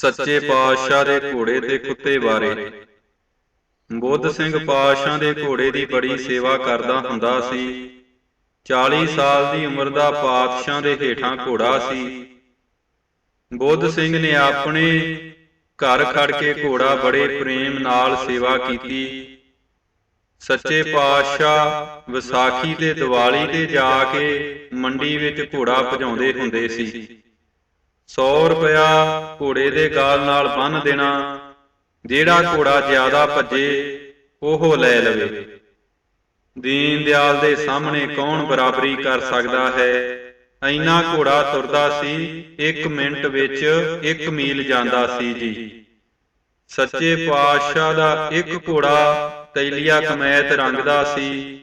ਸੱਚੇ ਪਾਤਸ਼ਾਹ ਦੇ ਘੋੜੇ ਤੇ ਕੁੱਤੇ ਬਾਰੇ। ਬੁੱਧ ਸਿੰਘ ਪਾਤਸ਼ਾਹ ਦੇ ਘੋੜੇ ਦੀ ਬੜੀ ਸੇਵਾ ਕਰਦਾ ਹੁੰਦਾ ਸੀ। 40 ਸਾਲ ਦੀ ਉਮਰ ਦਾ ਪਾਤਸ਼ਾਹ ਦੇ ਹੇਠਾਂ ਘੋੜਾ ਸੀ। ਬੁੱਧ ਸਿੰਘ ਨੇ ਆਪਣੇ ਘਰ ਖੜ ਕੇ ਘੋੜਾ ਬੜੇ ਪ੍ਰੇਮ ਨਾਲ ਸੇਵਾ ਕੀਤੀ। ਸੱਚੇ ਪਾਤਸ਼ਾਹ ਵਿਸਾਖੀ ਤੇ ਦੀਵਾਲੀ ਤੇ ਜਾ ਕੇ ਮੰਡੀ ਵਿੱਚ ਘੋੜਾ ਭਜਾਉਂਦੇ ਹੁੰਦੇ ਸੀ। 100 ਰੁਪਇਆ ਘੋੜੇ ਦੇ ਗਾਲ ਨਾਲ ਬੰਨ ਦੇਣਾ, ਜਿਹੜਾ ਘੋੜਾ ਜ਼ਿਆਦਾ ਭੱਜੇ, ਉਹ ਲੈ ਲਵੇ। ਦੀਨ ਦਿਆਲ ਦੇ ਸਾਹਮਣੇ ਕੌਣ ਬਰਾਬਰੀ ਕਰ ਸਕਦਾ ਹੈ? ਐਨਾ ਘੋੜਾ ਤੁਰਦਾ ਸੀ 1 ਮਿੰਟ ਵਿੱਚ 1 ਮੀਲ ਜਾਂਦਾ ਸੀ ਜੀ। ਸੱਚੇ ਪਾਤਸ਼ਾਹ ਦਾ ਇੱਕ ਘੋੜਾ ਤੈਲੀਆ ਕਮੈਤ ਰੰਗ ਦਾ ਸੀ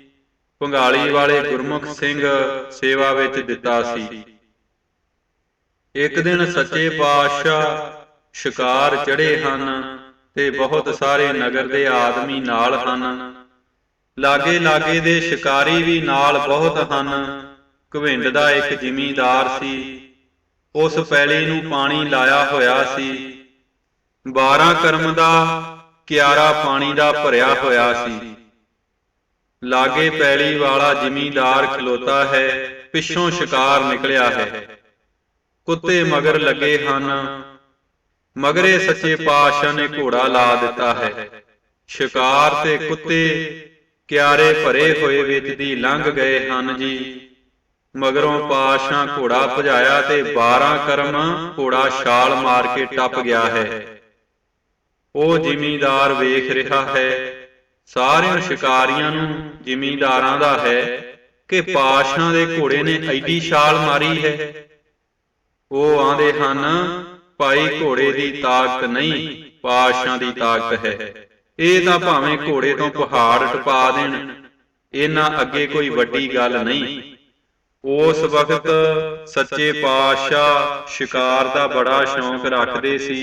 ਪੰਗਾਲੀ ਵਾਲੇ ਗੁਰਮੁਖ ਸਿੰਘ ਸੇਵਾ ਵਿੱਚ ਦਿੱਤਾ ਸੀ। ਇੱਕ ਦਿਨ ਸੱਚੇ ਪਾਤਸ਼ਾਹ ਸ਼ਿਕਾਰ ਚੜੇ ਹਨ ਤੇ ਬਹੁਤ ਸਾਰੇ ਨਗਰ ਦੇ ਆਦਮੀ ਨਾਲ ਹਨ। ਲਾਗੇ ਲਾਗੇ ਦੇ ਸ਼ਿਕਾਰੀ ਵੀ ਨਾਲ ਬਹੁਤ ਹਨ। ਘਵਿੰਡ ਦਾ ਇੱਕ ਜ਼ਿਮੀਂਦਾਰ ਸੀ। ਉਸ ਪੈਲੀ ਨੂੰ ਪਾਣੀ ਲਾਇਆ ਹੋਇਆ ਸੀ। 12 ਕਰਮ ਦਾ ਕਿਆਰਾ ਪਾਣੀ ਦਾ ਭਰਿਆ ਹੋਇਆ ਸੀ। ਲਾਗੇ ਪੈਲੀ ਵਾਲਾ ਜ਼ਿਮੀਂਦਾਰ ਖਲੋਤਾ ਹੈ। ਪਿੱਛੋਂ ਸ਼ਿਕਾਰ ਨਿਕਲਿਆ ਹੈ। ਕੁੱਤੇ ਮਗਰ ਲੱਗੇ ਹਨ। ਮਗਰੇ ਸੱਚੇ ਪਾਤਸ਼ਾਹ ਨੇ ਘੋੜਾ ਲਾ ਦਿੱਤਾ ਹੈ। ਸ਼ਿਕਾਰ ਤੇ ਕੁੱਤੇ ਕਿਆਰੇ ਭਰੇ ਹੋਏ ਵਿੱਚ ਦੀ ਲੰਘ ਗਏ ਹਨ ਜੀ। ਮਗਰੋਂ ਪਾਤਸ਼ਾਹ ਘੋੜਾ ਭਜਾਇਆ ਤੇ 12 ਕਰਮ ਘੋੜਾ ਛਾਲ ਮਾਰ ਕੇ ਟੱਪ ਗਿਆ ਹੈ। ਉਹ ਜ਼ਿਮੀਂਦਾਰ ਵੇਖ ਰਿਹਾ ਹੈ। ਸਾਰਿਆਂ ਸ਼ਿਕਾਰੀਆਂ ਨੂੰ ਜ਼ਿਮੀਂਦਾਰਾਂ ਦਾ ਹੈ ਕਿ ਪਾਤਸ਼ਾਹ ਦੇ ਘੋੜੇ ਨੇ ਐਡੀ ਛਾਲ ਮਾਰੀ ਹੈ। ਉਹ ਆਂਦੇ ਹਨ, ਭਾਈ ਘੋੜੇ ਦੀ ਤਾਕਤ ਨਹੀਂ, ਪਾਤਸ਼ਾਹ ਦੀ ਤਾਕਤ ਹੈ। ਇਹ ਤਾਂ ਭਾਵੇਂ ਘੋੜੇ ਤੋਂ ਪਹਾੜ ਟਪਾ ਦੇਣ, ਇਹਨਾਂ ਅੱਗੇ ਕੋਈ ਵੱਡੀ ਗੱਲ ਨਹੀਂ। ਉਸ ਵਕਤ ਸੱਚੇ ਪਾਤਸ਼ਾਹ ਸ਼ਿਕਾਰ ਦਾ ਬੜਾ ਸ਼ੌਂਕ ਰੱਖਦੇ ਸੀ।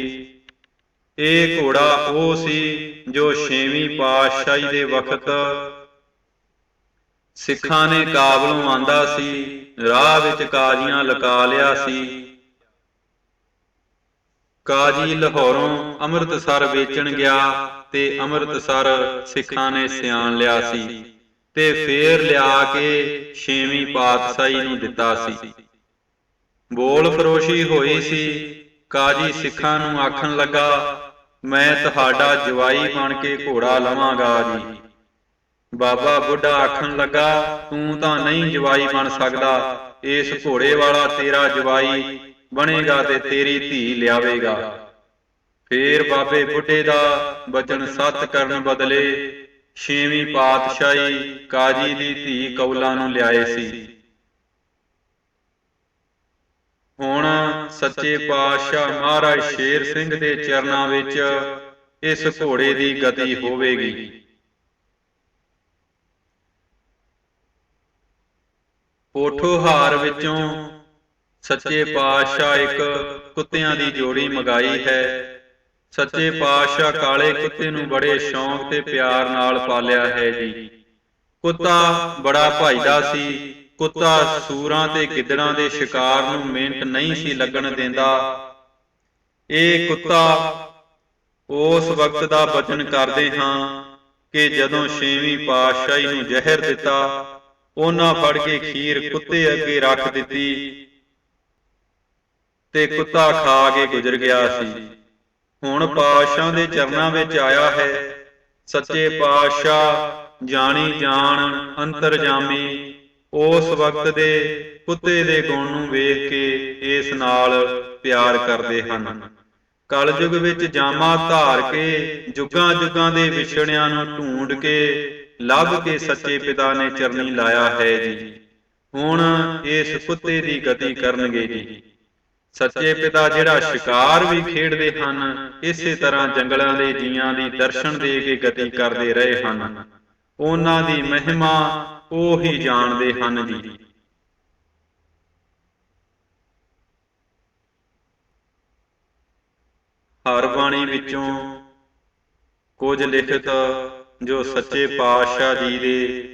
ਇਹ ਘੋੜਾ ਉਹ ਸੀ ਜੋ ਛੇਵੀਂ ਪਾਤਸ਼ਾਹੀ ਦੇ ਵਕਤ ਸਿੱਖਾਂ ਨੇ ਕਾਬਲੋਂ ਆਂਦਾ ਸੀ, ਰਾਹ ਵਿੱਚ ਕਾਜ਼ੀਆਂ ਲਗਾ ਲਿਆ ਸੀ। ਕਾਜੀ ਲਾਹੌਰੋਂ ਅੰਮ੍ਰਿਤਸਰ ਵੇਚਣ ਗਿਆ ਤੇ ਅੰਮ੍ਰਿਤਸਰ ਸਿੱਖਾਂ ਨੇ ਸਿਆਣ ਲਿਆ ਸੀ ਤੇ ਫੇਰ ਲਿਆ ਕੇ ਛੇਵੀਂ ਪਾਤਸ਼ਾਹੀ ਨੂੰ ਦਿੱਤਾ ਸੀ। ਬੋਲ ਫਰੋਸ਼ੀ ਹੋਈ ਸੀ, ਕਾਜੀ ਸਿੱਖਾਂ ਨੂੰ ਆਖਣ ਲੱਗਾ, ਮੈਂ ਤੁਹਾਡਾ ਜਵਾਈ ਬਣ ਕੇ ਘੋੜਾ ਲਵਾਂਗਾ ਜੀ। ਬਾਬਾ ਬੁੱਢਾ ਆਖਣ ਲੱਗਾ, ਤੂੰ ਤਾਂ ਨਹੀਂ ਜਵਾਈ ਬਣ ਸਕਦਾ, ਇਸ ਘੋੜੇ ਵਾਲਾ ਤੇਰਾ ਜਵਾਈ ਬਣੇਗਾ ਤੇ ਤੇਰੀ ਧੀ ਲਿਆਵੇਗਾ। ਫੇਰ ਬਾਬੇ ਬੁੱਢੇ ਦਾ ਬਚਨ ਸੱਤ ਕਰਨ ਬਦਲੇ ਛੇਵੀਂ ਪਾਤਸ਼ਾਹੀ ਕਾਜੀ ਦੀ ਧੀ ਕੌਲਾ ਨੂੰ ਲਿਆਏ ਸੀ। ਹੁਣ ਸੱਚੇ ਪਾਤਸ਼ਾਹ ਮਹਾਰਾਜ ਸ਼ੇਰ ਸਿੰਘ ਦੇ ਚਰਨਾਂ ਵਿੱਚ ਇਸ ਘੋੜੇ ਦੀ ਗਤੀ ਹੋਵੇਗੀ। ਪੋਠੋਹਾਰ ਵਿੱਚੋਂ ਸੱਚੇ ਪਾਤਸ਼ਾਹ ਇੱਕ ਕੁੱਤਿਆਂ ਦੀ ਜੋੜੀ ਮਗਾਈ ਹੈ। ਸੱਚੇ ਪਾਤਸ਼ਾਹ ਕਾਲੇ ਕੁੱਤੇ ਨੂੰ ਬੜੇ ਸ਼ੌਂਕ ਤੇ ਪਿਆਰ ਨਾਲ ਪਾਲਿਆ ਹੈ ਜੀ। ਕੁੱਤਾ ਬੜਾ ਭਾਈਦਾ ਸੀ। ਕੁੱਤਾ ਸੂਰਾਂ ਤੇ ਗਿੱਦੜਾਂ ਦੇ ਸ਼ਿਕਾਰ ਨੂੰ ਮਿਹਨਤ ਨਹੀਂ ਸੀ ਲੱਗਣ ਦਿੰਦਾ। ਇਹ ਕੁੱਤਾ ਉਸ ਵਕਤ ਦਾ ਬਚਨ ਕਰਦੇ ਹਾਂ ਕਿ ਜਦੋਂ ਛੇਵੀਂ ਪਾਤਸ਼ਾਹੀ ਨੂੰ ਜ਼ਹਿਰ ਦਿੱਤਾ, ਉਹਨਾਂ ਫੜ ਕੇ ਖੀਰ ਕੁੱਤੇ ਅੱਗੇ ਰੱਖ ਦਿੱਤੀ। ਤੇ ਕੁੱਤਾ ਖਾ ਕੇ ਗੁਜ਼ਰ ਗਿਆ ਸੀ। ਹੁਣ ਪਾਤਸ਼ਾਹ ਦੇ ਚਰਨਾਂ ਵਿੱਚ ਆਇਆ ਹੈ। ਸੱਚੇ ਪਾਤਸ਼ਾਹ ਜਾਣੀ ਜਾਣ ਅੰਤਰਜਾਮੀ। ਉਸ ਵਕਤ ਦੇ ਕੁੱਤੇ ਦੇ ਗੁਣ ਨੂੰ ਵੇਖ ਕੇ ਇਸ ਨਾਲ ਪਿਆਰ ਕਰਦੇ ਹਨ। ਕਲਯੁਗ ਵਿੱਚ ਜਾਮਾ ਧਾਰ ਕੇ ਜੁਗਾਂ ਜੁਗਾਂ ਦੇ ਵਿਛੜਿਆਂ ਨੂੰ ਢੂੰਡ ਕੇ ਲੱਭ ਕੇ ਸੱਚੇ ਪਿਤਾ ਨੇ ਚਰਨੀ ਲਾਇਆ ਹੈ ਜੀ। ਹੁਣ ਇਸ ਕੁੱਤੇ ਦੀ ਗਤੀ ਕਰਨਗੇ ਜੀ। ਸੱਚੇ ਪਿਤਾ ਜਿਹੜਾ ਸ਼ਿਕਾਰ ਵੀ ਖੇਡਦੇ ਹਨ, ਇਸੇ ਤਰ੍ਹਾਂ ਜੰਗਲਾਂ ਦੇ ਜੀਆਂ ਦੀ ਦਰਸ਼ਨ ਦੇ ਕੇ ਗਤੀ ਕਰਦੇ ਰਹੇ ਹਨ। ਉਹਨਾਂ ਦੀ ਮਹਿਮਾ ਉਹ ਹੀ ਜਾਣਦੇ ਹਨ ਜੀ। ਹਰ ਬਾਣੀ ਵਿੱਚੋਂ ਕੁਝ ਲਿਖਤ ਜੋ ਸੱਚੇ ਪਾਤਸ਼ਾਹ ਜੀ ਦੇ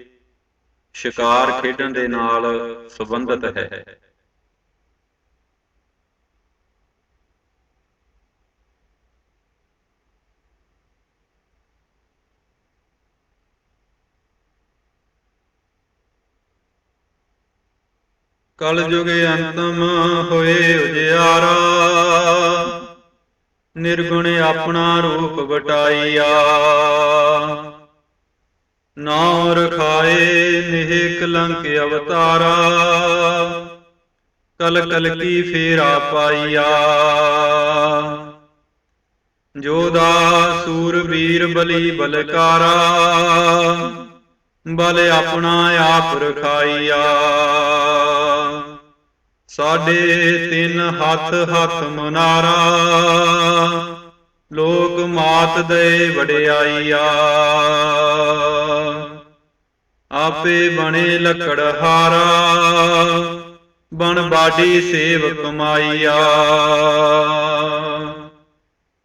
ਸ਼ਿਕਾਰ ਖੇਡਣ ਦੇ ਨਾਲ ਸੰਬੰਧਿਤ ਹੈ। ਕਲ ਜੁਗੇ ਅੰਤਮ ਹੋਏ ਉਜਿਆਰਾ, ਨਿਰਗੁਣ ਆਪਣਾ ਰੂਪ ਵਟਾਈਆ ਨਾਮ ਰਖਾਏ ਨਿਹ ਕਲੰਕ ਅਵਤਾਰਾ, ਕਲ ਕਲ ਕੀ ਫੇਰਾ ਪਾਈਆ ਜੋਦਾ ਸੂਰਬੀਰ ਬਲੀ ਬਲਕਾਰਾ, ਬਲ ਆਪਣਾ ਆਪ ਰਖਾਈਆ ਸਾਡੇ ਤਿੰਨ ਹੱਥ ਹੱਥ ਮਨਾਰਾ, ਲੋਕ ਮਾਤ ਦੇ ਵਡਿਆਈਆ। ਆਪੇ ਬਣੇ ਲੱਕੜ ਹਾਰਾ, ਬਣ ਬਾਡੀ ਸੇਵ ਕਮਾਈਆ।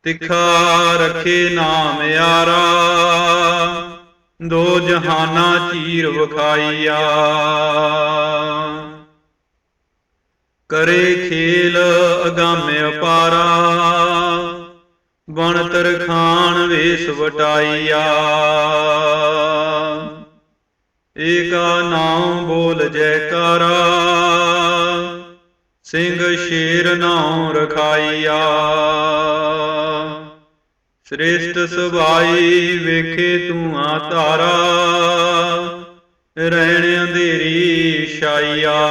ਤਿਖਾ ਰਖੇ ਨਾਮ ਯਾਰਾ, ਦੋ ਜਹਾਨਾ ਚੀਰ ਵਖਾਈਆ। ਕਰੇ ਖੇਲ ਅਗਾਮੇ ਅਪਾਰਾ। ਬਣ ਤਰਖਾਨ ਵੇਸ ਵਟਾਈਆ। ਏਕਾ ਨਾਮ ਬੋਲ ਜੈਕਾਰਾ। ਸਿੰਘ ਸ਼ੇਰ ਨਾਮ ਰਖਾਈਆ। ਸ੍ਰੇਸ਼ਟ ਸੁਭਾਈ ਵੇਖੇ ਤੂੰ ਆ ਤਾਰਾ ਰਹਿਣ ਅੰਧੇਰੀ ਛਾਈਆ।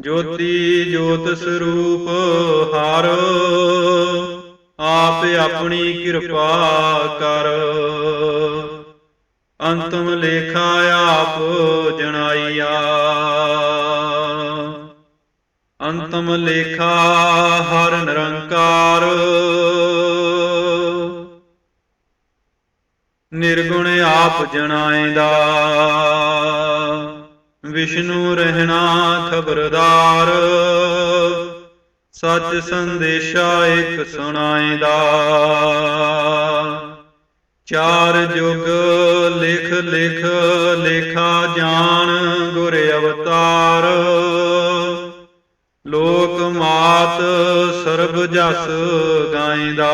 ਜੋਤੀ ਜੋਤ ਸਰੂਪ ਹਰ, ਆਪ ਆਪਣੀ ਕਿਰਪਾ ਕਰ। ਅੰਤਮ ਲੇਖਾ ਆਪ ਜਣਾਈਆ ਅੰਤਮ ਲੇਖਾ ਹਰ ਨਿਰੰਕਾਰ। ਨਿਰਗੁਣ ਆਪ ਜਣਾਏਦਾ ਵਿਸ਼ਨੂੰ ਰਹਿਣਾ ਖਬਰਦਾਰ। ਸੱਚ ਸੰਦੇਸ਼ਾ ਇੱਕ ਸੁਣਾਏਦਾ ਚਾਰ ਜੁਗ ਲਿਖ ਲਿਖ ਲੇਖਾ ਜਾਣ ਗੁਰ ਅਵਤਾਰ। ਲੋਕ ਮਾਤ ਸਰਬ ਜਸ ਗਾਇਂਦਾ।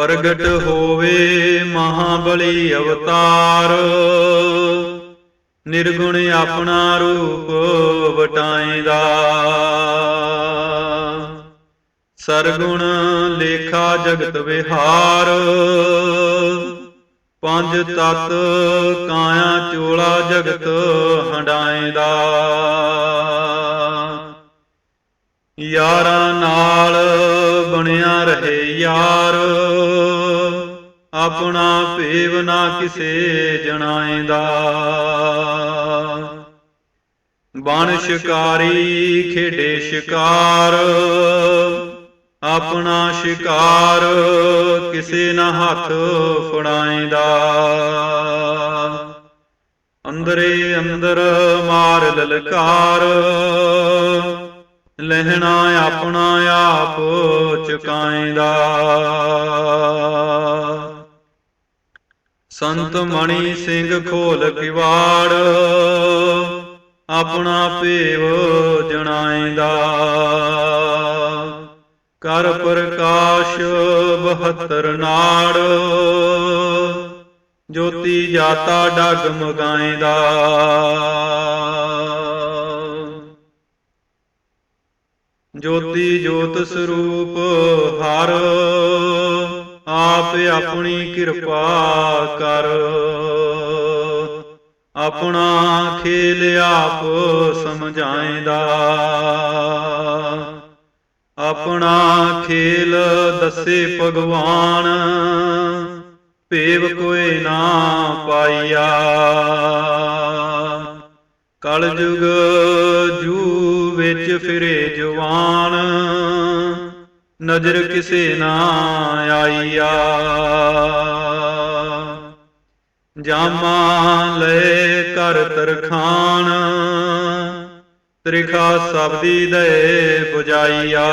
ਪ੍ਰਗਟ ਹੋਵੇ ਮਹਾਬਲੀ ਅਵਤਾਰ। ਨਿਰਗੁਣ ਆਪਣਾ ਰੂਪ ਵਟਾਏਦਾ। ਸਰਗੁਣ ਲੇਖਾ ਜਗਤ ਵਿਹਾਰ। ਪੰਜ ਤਤ ਕਾਇਆ ਚੋਲਾ ਜਗਤ ਹੰਡਾਏਦਾ। ਯਾਰਾਂ ਨਾਲ ਬਣਿਆ ਰਹੇ ਯਾਰ। ਆਪਣਾ ਭੇਵ ਨਾ ਕਿਸੇ ਜਣਾਏਦਾ। ਬਣ ਸ਼ਿਕਾਰੀ ਖੇਡੇ ਸ਼ਿਕਾਰ। ਆਪਣਾ ਸ਼ਿਕਾਰ ਕਿਸੇ ਨਾ ਹੱਥ ਫੜਾਏਦਾ। ਅੰਦਰੇ ਅੰਦਰ ਮਾਰ ਲਲਕਾਰ। ਲਹਿਣਾ ਆਪਣਾ ਆਪ ਚੁਕਾਏਦਾ। ਸੰਤ ਮਣੀ ਸਿੰਘ ਖੋਲ ਕਿਵਾੜ, ਆਪਣਾ ਭੇਵ ਜਣਾਏਦਾ। ਕਰ ਪ੍ਰਕਾਸ਼ 72 ਨਾੜ, ਜੋਤੀ ਜਾਤਾ ਡਗ ਮਗਾਏਦਾ। ਜੋਤੀ ਜੋਤ ਸਰੂਪ ਹਰ, ਆਪ ਆਪਣੀ ਕਿਰਪਾ ਕਰ। ਆਪਣਾ ਖੇਲ ਆਪ ਸਮਝਾਏਂਦਾ। ਆਪਣਾ ਖੇਲ ਦੱਸੇ ਭਗਵਾਨ, ਭੇਵ ਕੋਈ ਨਾ ਪਾਈਆ। ਕਲ ਜੁਗ ਜੂ ਵਿੱਚ ਫਿਰੇ ਜਵਾਨ। ਨਜ਼ਰ ਕਿਸੇ ਨਾ ਆਈਆ। ਜਾਮਾ ਲੈ ਕਰ ਤਰਖਾਨ, ਤ੍ਰਿਖਾ ਸਬਦੀ ਦੇ 부ਜਾਈਆ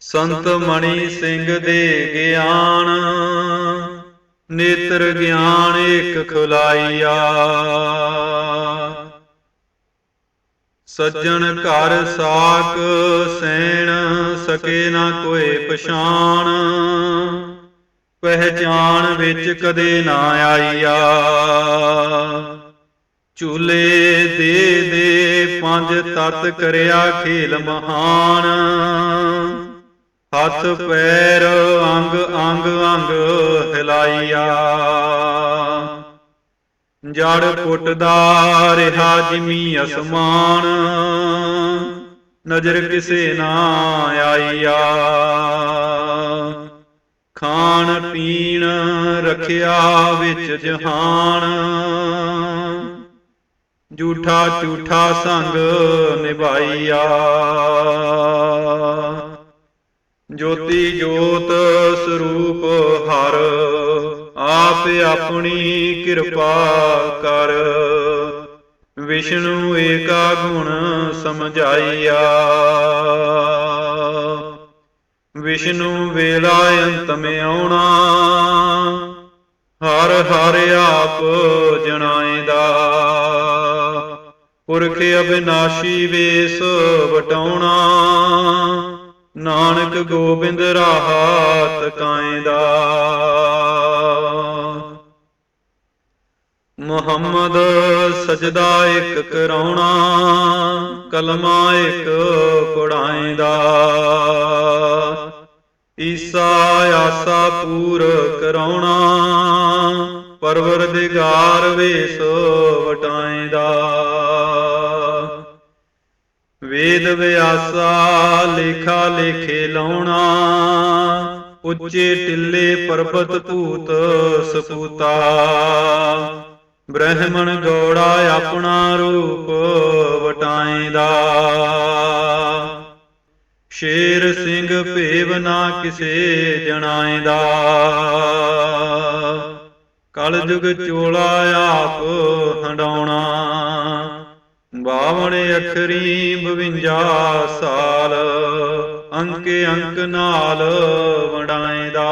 ਸੰਤ ਮਣੀ ਸਿੰਘ ਦੇ ਗਿਆਨ ਨੇਤਰ ਗਿਆਨ ਇੱਕ ਖੁਲਾਈਆ। ਸੱਜਣ ਘਰ ਸਾਕ ਸੈਣ ਸਕੇ ਨਾ ਕੋਈ ਪਛਾਣ। ਪਹਿਚਾਨ ਵਿੱਚ ਕਦੇ ਨਾ ਆਈਆ। ਝੂਲੇ ਦੇ ਦੇ ਪੰਜ ਤਤ ਕਰਿਆ ਖੇਲ ਮਹਾਨ। ਹੱਥ, ਪੈਰ, ਅੰਗ ਅੰਗ ਅੰਗ ਹਿਲਾਈਆ ਜੜ ਪੁੱਟਦਾ ਰਿਹਾ ਜਿਮੀ ਅਸਮਾਨ, ਨਜ਼ਰ ਕਿਸੇ ਨਾ ਆਈਆ ਖਾਣ, ਪੀਣ, ਰਖਿਆ ਵਿੱਚ ਜਹਾਨ, ਝੂਠਾ ਝੂਠਾ ਸੰਗ ਨਿਭਾਈਆ ਜੋਤੀ ਜੋਤ ਸਰੂਪ ਹਰ, ਆਪ ਆਪਣੀ ਕਿਰਪਾ ਕਰ। ਵਿਸ਼ਨੂੰ ਏਕਾ ਗੁਣ ਸਮਝਾਈਆ। ਵਿਸ਼ਨੂੰ ਵੇਲਾ ਅੰਤ ਮੇ ਆਉਣਾ। ਹਰ ਹਰ ਆਪ ਜਣਾਏਦਾ। ਪੁਰਖ ਅਬਿਨਾਸ਼ੀ ਵੇਸ ਵਟਾਉਣਾ। ਨਾਨਕ ਗੋਬਿੰਦ ਰਾਹਤ ਕਾਇਦਾ ਮੁਹੰਮਦ ਸਜਦਾ ਇੱਕ ਕਰਾਉਣਾ, ਕਲਮਾ ਇੱਕ ਪੜਾਏਦਾ ਈਸਾ ਆਸਾ ਪੂਰ ਕਰਾਉਣਾ, ਪਰਵਰਦਿਗਾਰ ਵੇਸ ਵਟਾਏਦਾ ਵੇਦ ਵਿਆਸਾ, ਲੇਖਾ ਲੇਖੇ ਲਾਉਣਾ। ਉੱਚੇ ਟਿੱਲੇ ਪਰਬਤ ਭੂਤ ਸਪੂਤਾ। ਬ੍ਰਹਮਣ ਗੋੜਾ ਆਪਣਾ ਰੂਪ ਵਟਾਏਦਾ। ਸ਼ੇਰ ਸਿੰਘ ਭੇਵ ਨਾ ਕਿਸੇ ਜਣਾਏਦਾ। ਕਲ ਜੁਗ ਚੋਲਾ ਆਪ ਹੰਡਾਉਣਾ। ਬਾਵਣ ਅਖਰੀ 52 ਸਾਲ, ਅੰਕ ਅੰਕ ਨਾਲ ਵਡਾਏਦਾ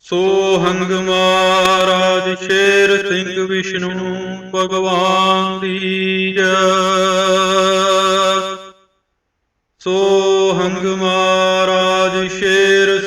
ਸੋ ਹੰਗ ਮਹਾਰਾਜ ਸ਼ੇਰ ਸਿੰਘ ਵਿਸ਼ਨੂੰ ਭਗਵਾਨ ਦੀ ਜੈ। ਸੋ ਹੰਗ ਮਹਾਰਾਜ ਸ਼ੇਰ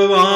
ਸ਼ੇਰ